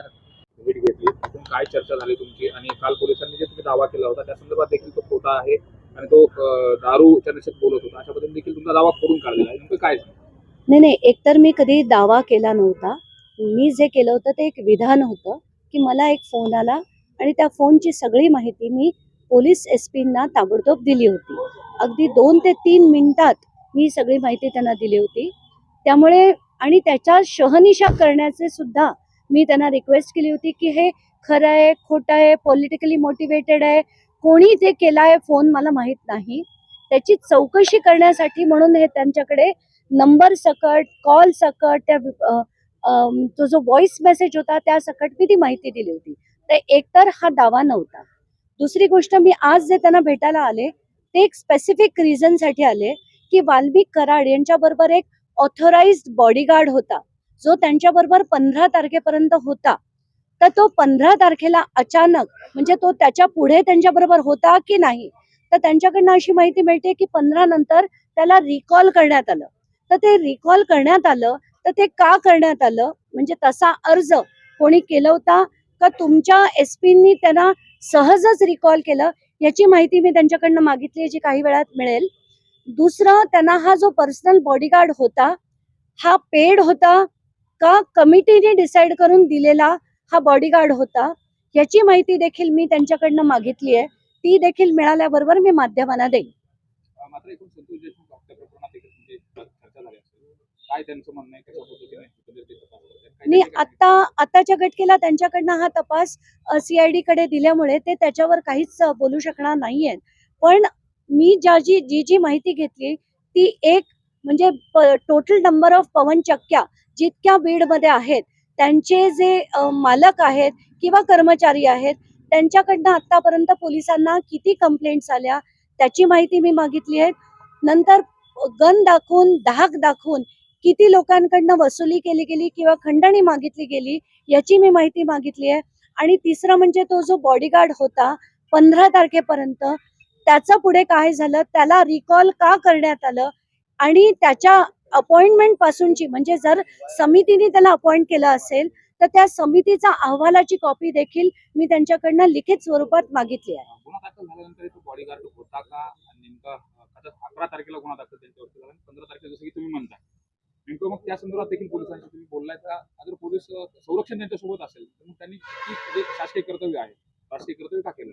भेट घेतली. तिथून काय चर्चा झाली तुमची? आणि काल पोलिसांनी जे तुम्ही दावा केला होता त्या संदर्भात देखील तो खोटा आहे आणि तो दारूच्या नशेत बोलत होता. अशा पद्धतीने देखील तुमचा दावा करून काढलेला आहे. नेमकं काय नाही नाही. एकतर मी कधी दावा केला नव्हता. मी जे केलं होतं ते एक विधान होतं की मला एक फोन आला आणि त्या फोनची सगळी माहिती मी पोलीस एस पींना ताबडतोब दिली होती. अगदी दोन ते तीन मिनिटात मी सगळी माहिती त्यांना दिली होती. त्यामुळे आणि त्याच्या शहनिशा करण्याचे सुद्धा मी त्यांना रिक्वेस्ट केली होती की हे खरं आहे खोटं आहे पॉलिटिकली मोटिवेटेड आहे कोणी ते केला आहे फोन मला माहीत नाही. त्याची चौकशी करण्यासाठी म्हणून हे त्यांच्याकडे नंबर सकट कॉल सकट त्या तो जो व्हॉइस मेसेज होता त्या सकट मी ती माहिती दिली होती. तर एकतर हा दावा नव्हता. दुसरी गोष्ट मी आज जे त्यांना भेटायला आले ते एक स्पेसिफिक रिझनसाठी आले की वाल्मिक कराड यांच्याबरोबर एक ऑथोराइज्ड बॉडीगार्ड होता. जो त्यांच्याबरोबर पंधरा तारखेपर्यंत होता तर तो पंधरा तारखेला अचानक म्हणजे तो त्याच्या पुढे त्यांच्याबरोबर होता की नाही तर त्यांच्याकडनं अशी माहिती मिळते की पंधरा नंतर त्याला रिकॉल करण्यात आलं. तर ते रिकॉल करण्यात आलं तर ते का करण्यात आलं म्हणजे तसा अर्ज कोणी केला होता का तुमच्या एस पीनी त्यांना सहजच रिकॉल केलं याची माहिती मी त्यांच्याकडनं मागितली जी काही वेळात मिळेल. दुसरं त्यांना हा जो पर्सनल बॉडीगार्ड होता हा पेड होता का कमिटीने डिसाईड करून दिलेला हा बॉडीगार्ड होता याची माहिती देखील मी त्यांच्याकडनं मागितली आहे. ती देखील मिळाल्याबरोबर मी माध्यमांना देईन. मी आता आताच्या घटकेला त्यांच्याकडनं हा तपास सीआयडी कडे दिल्यामुळे ते त्याच्यावर काहीच बोलू शकणार नाहीयेत. पण मी ज्या जी जी जी माहिती घेतली ती एक म्हणजे टोटल नंबर ऑफ पवन चक्क्या जितक्या बीडमध्ये आहेत त्यांचे जे मालक आहेत किंवा कर्मचारी आहेत त्यांच्याकडनं आतापर्यंत पोलिसांना किती कंप्लेंट्स आल्या त्याची माहिती मी मागितली आहे. नंतर गन दाखवून धाक दाखवून किती लोकांकडनं वसुली केली गेली किंवा खंडणी मागितली गेली याची मी माहिती मागितली आहे. आणि तिसरं म्हणजे तो जो बॉडीगार्ड होता पंधरा तारखेपर्यंत त्याचं पुढे काय झालं त्याला रिकॉल का करण्यात आलं आणि त्याच्या अपॉइंटमेंट पासूनची म्हणजे जर समितीने त्याला अपॉइंट केलं असेल तर त्या समितीचा अहवालाची कॉपी देखील मी त्यांच्याकडनं लिखित स्वरूपात मागितली आहे. का? आता अकरा तारखेला पंधरा तारखेला तुम्ही म्हणताय. मग त्या संदर्भात तुम्ही बोललाय संरक्षण त्यांच्यासोबत असेल तर मग त्यांनी शासकीय कर्तव्य आहे शासकीय कर्तव्य का केलं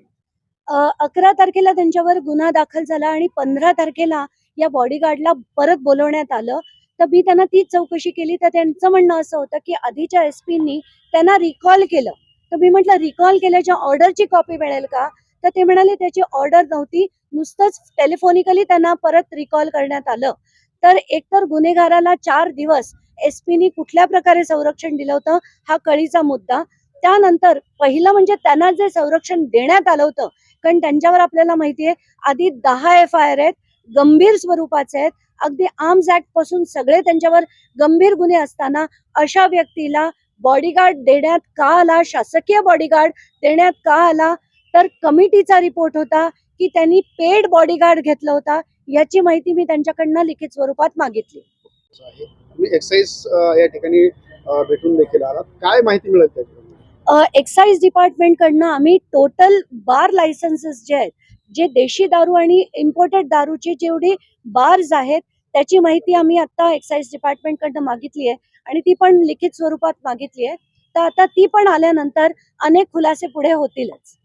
अकरा तारखेला त्यांच्यावर गुन्हा दाखल झाला आणि पंधरा तारखेला या बॉडीगार्डला परत बोलवण्यात आलं. तर मी त्यांना तीच चौकशी केली. तर त्यांचं म्हणणं असं होतं की आधीच्या एस पीनी त्यांना रिकॉल केलं. तर मी म्हटलं रिकॉल केल्याच्या ऑर्डरची कॉपी मिळेल का? तर ते म्हणाले त्याची ऑर्डर नव्हती. नुसतंच टेलिफोनिकली त्यांना परत रिकॉल करण्यात आलं. तर एकतर गुन्हेगाराला चार दिवस एस पीनी कुठल्या प्रकारे संरक्षण दिलं होतं हा कळीचा मुद्दा. त्यानंतर पहिलं म्हणजे त्यांना जे संरक्षण देण्यात आलं होतं कारण त्यांच्यावर आपल्याला माहिती आहे आधी दहा एफ आय आर आहेत गंभीर स्वरूपाचे आहेत. अगदी आर्म्स ऍक्टपासून सगळे त्यांच्यावर गंभीर गुन्हे असताना अशा व्यक्तीला बॉडीगार्ड देण्यात का आला? शासकीय बॉडीगार्ड देण्यात का आला? तर कमिटीचा रिपोर्ट होता की त्यांनी पेड बॉडीगार्ड घेतला होता. याची माहिती मी त्यांच्याकडनं लिखित स्वरूपात मागितली. तुम्ही एक्साईज या ठिकाणी भेटून देखील आलात. काय माहिती मिळत एक्साईज डिपार्टमेंटकडनं आम्ही टोटल बार लायसन्सेस जे आहेत जे देशी दारू आणि इम्पोर्टेड दारूची जेवढी बार्स आहेत त्याची माहिती आम्ही आता एक्साईज डिपार्टमेंटकडनं मागितली आहे आणि ती पण लिखित स्वरूपात मागितली आहे. तर आता ती पण आल्यानंतर अनेक खुलासे पुढे होतीलच.